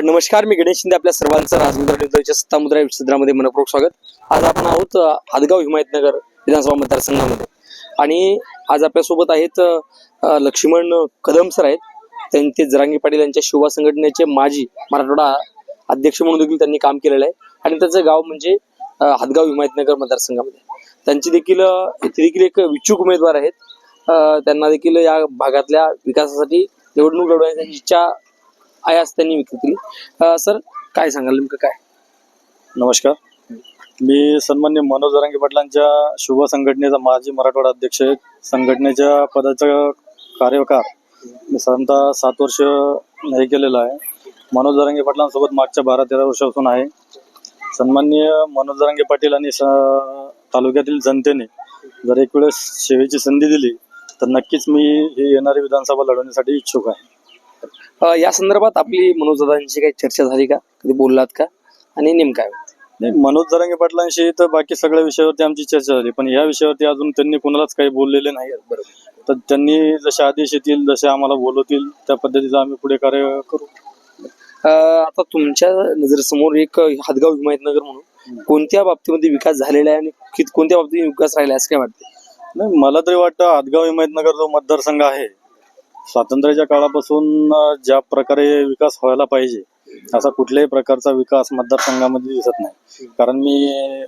नमस्कार मी गणेश शिंदे आपल्या सर्वांचं राजमुद्रा सत्तामुद्रा सत्रामध्ये मनपूर्वक स्वागत. आज आपण आहोत हादगाव हिमायतनगर विधानसभा मतदारसंघामध्ये. आणि आज आपल्यासोबत आहेत लक्ष्मण कदम सर आहेत त्यांचे जरांगी पाटील यांच्या शिवा संघटनेचे माजी मराठवाडा अध्यक्ष म्हणून देखील त्यांनी काम केलेलं आहे. आणि त्यांचं गाव म्हणजे हादगाव हिमायतनगर मतदारसंघामध्ये. त्यांची देखील ते देखील एक इच्छुक उमेदवार आहेत. त्यांना देखील या भागातल्या विकासासाठी निवडणूक लढवण्याची इच्छा आहे असं त्यांनी व्यक्त केली. सर काय सांगाल नेमकं काय? नमस्कार. मी सन्मान्य मनोज जरांगे पाटलांच्या शुभ संघटनेचा माजी मराठवाडा अध्यक्ष आहे संघटनेच्या पदाचा कार्यकार मी साधारणतः सात वर्ष हे केलेलं आहे. मनोज जरांगे पाटलांसोबत मागच्या बारा तेरा वर्षापासून आहे. सन्मान्य मनोज जरांगे पाटील आणि स तालुक्यातील जनतेने जर एक वेळेस सेवेची संधी दिली तर नक्कीच मी हे येणारी विधानसभा लढवण्यासाठी इच्छुक आहे. या संदर्भात आपली मनोजदादांची काही चर्चा झाली का? कधी बोललात का? आणि नेमकं? नाही मनोज जरांगे पाटलांशी तर बाकी सगळ्या विषयावरती आमची चर्चा झाली पण या विषयावरती अजून त्यांनी कोणालाच काही बोललेले नाही. बरोबर. तर त्यांनी जसे आदेश येतील जसे आम्हाला बोलवतील त्या पद्धतीचं आम्ही पुढे कार्य करू. आता तुमच्या नजरेसमोर एक हदगाव हिमायतनगर म्हणून कोणत्या बाबतीमध्ये विकास झालेला आहे आणि कित- कोणत्या बाबतीत विकास राहिला आहे असं काय वाटतं नाही मला तरी वाटतं हातगाव हिमायतनगर जो मतदारसंघ आहे स्वातंत्र्याच्या काळापासून ज्या प्रकारे विकास व्हायला पाहिजे असा कुठल्याही प्रकारचा विकास मतदारसंघामध्ये दिसत नाही. कारण मी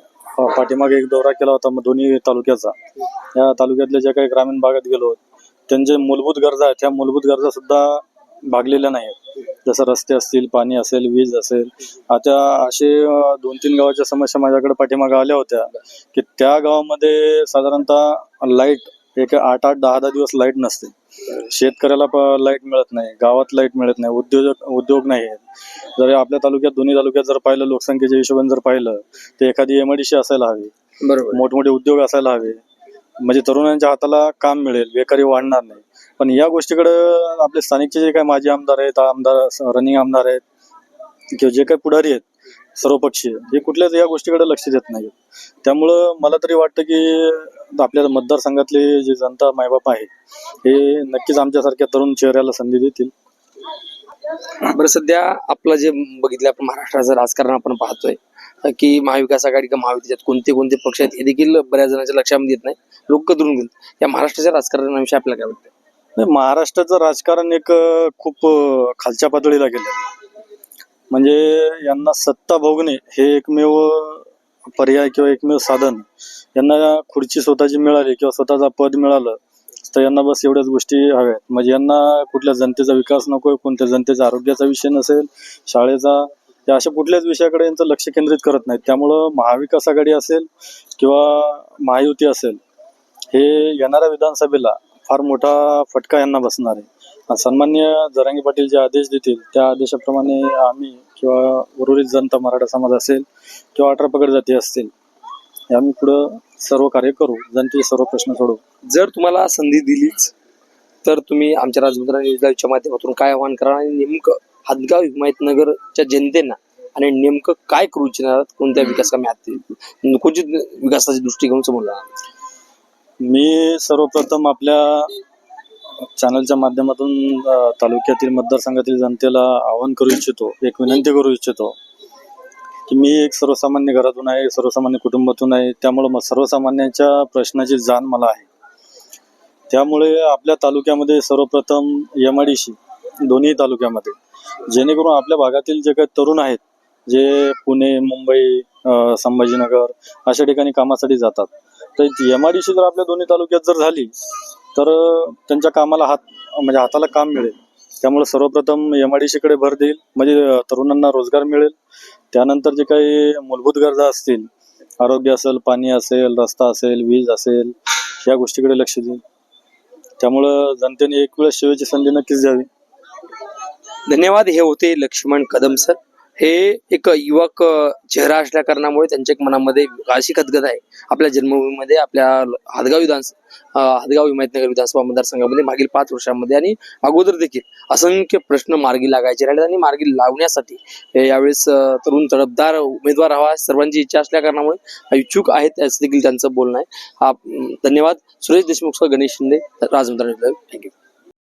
पाठीमागे एक दौरा केला होता दोन्ही तालुक्याचा. या तालुक्यातल्या ज्या काही ग्रामीण भागात गेलो त्यांचे मूलभूत गरजा आहेत. त्या मूलभूत गरजा सुद्धा भागलेल्या नाहीत जसं रस्ते असतील पाणी असेल वीज असेल. आता असे दोन तीन गावाच्या समस्या माझ्याकडे पाठीमागे आल्या होत्या की त्या गावामध्ये साधारणतः लाइट एक आठ आठ दहा दहा दिवस लाइट नसते. शेतकऱ्याला लाइट मिळत नाही गावात लाइट मिळत नाही उद्योजक उद्योग नाही आहेत. जर आपल्या तालुक्यात दोन्ही तालुक्यात जर पाहिलं लोकसंख्येच्या हिशोबाने जर पाहिलं तर एखादी एमआयडीसी असायला हवी. बरोबर. मोठमोठे उद्योग असायला हवे. म्हणजे तरुणांच्या हाताला काम मिळेल बेकारी वाढणार नाही. पण या गोष्टीकडे आपले स्थानिकचे जे काही माजी आमदार आहेत आमदार रनिंग आमदार आहेत किंवा जे काही पुढारी आहेत सर्वपक्षीय. हे कुठल्याच या गोष्टीकडे लक्ष देत नाही त्यामुळं मला तरी वाटतं की आपल्या मतदारसंघातले जे जनता मायबाप आहे हे नक्कीच आमच्यासारख्या तरुण चेहऱ्याला संधी देतील. बरं सध्या आपलं जे बघितलं आपण महाराष्ट्राचं राजकारण आपण पाहतोय की महाविकास आघाडी का महायुतीच्यात कोणते कोणते पक्ष आहेत हे देखील बऱ्याच जणांच्या लक्षामध्ये येत नाही. लोक कदरून घेतात या महाराष्ट्राच्या राजकारणाविषयी आपल्याला काय वाटतं? महाराष्ट्राचं राजकारण एक खूप खालच्या पातळीला गेलं म्हणजे यांना सत्ता भोगणे हे एकमेव पर्याय किंवा एकमेव साधन. यांना खुर्ची स्वतःची मिळाली किंवा स्वतःचा पद मिळालं तर यांना बस एवढ्याच गोष्टी हव्यात. म्हणजे यांना कुठल्या जनतेचा विकास नको कोणत्या जनतेचा आरोग्याचा विषय नसेल शाळेचा या अशा कुठल्याच विषयाकडे यांचं लक्ष केंद्रित करत नाहीत. त्यामुळं महाविकास आघाडी असेल किंवा महायुती असेल हे येणाऱ्या विधानसभेला फार मोठा फटका यांना बसणार आहे. सन्मान्य जरांगी पाटील जे आदेश देतील त्या आदेशाप्रमाणे आम्ही किंवा उर्वरित जनता मराठा समाज असेल किंवा अठरा पगड जाती असतील हे आम्ही पुढं सर्व कार्य करू जनतेचे सर्व प्रश्न सोडवू जर तुम्हाला संधी दिलीच तर तुम्ही आमच्या राजमुद्रा न्यूजच्या माध्यमातून काय आव्हान करा आणि नेमकं हदगाव हिमायतनगरच्या जनतेना आणि नेमकं काय करू इच्छिणार? कोणत्या विकास कामे हाती कोणती विकासाची दृष्टी घेऊन समोर? मी सर्वप्रथम आपल्या चॅनलच्या माध्यमातून तालुक्यातील मतदारसंघातील जनतेला आवाहन करू इच्छितो एक विनंती करू इच्छितो की मी एक सर्वसामान्य घरातून आहे सर्वसामान्य कुटुंबातून आहे त्यामुळं मग सर्वसामान्यांच्या प्रश्नाची जाण मला आहे. त्यामुळे आपल्या तालुक्यामध्ये सर्वप्रथम एम आय डी सी दोन्ही तालुक्यामध्ये जेणेकरून आपल्या भागातील जे काही तरुण आहेत जे पुणे मुंबई संभाजीनगर अशा ठिकाणी कामासाठी जातात. तर एम आय डी सी जर आपल्या दोन्ही तालुक्यात जर झाली तर त्यांच्या कामाला हात म्हणजे हाताला काम मिळेल. त्यामुळे सर्वप्रथम एम आय डी सीकडे भर देईल. म्हणजे तरुणांना रोजगार मिळेल. त्यानंतर जे काही मूलभूत गरजा असतील आरोग्य असेल पाणी असेल रस्ता असेल वीज असेल या गोष्टीकडे लक्ष देईल. त्यामुळं जनतेने एक वेळ सेवेची संधी नक्कीच द्यावी धन्यवाद. हे होते लक्ष्मण कदम सर. हे एक युवक चेहरा असल्या कारणामुळे त्यांच्या एक मनामध्ये अशी खदगद आहे. आपल्या जन्मभूमीमध्ये आपल्या हदगाव विधान अ, हदगाव हिमायतनगर विधानसभा मतदारसंघामध्ये मागील पाच वर्षांमध्ये आणि अगोदर देखील असंख्य प्रश्न मार्गी लागायचे राहिले आणि मार्गी लावण्यासाठी यावेळेस तरुण तडफदार उमेदवार हवा सर्वांची इच्छा असल्या कारणामुळे इच्छुक आहेत असं देखील त्यांचं बोलणं आहे. धन्यवाद. सुरेश देशमुख सह गणेश शिंदे राजमुद्रा थँक्यू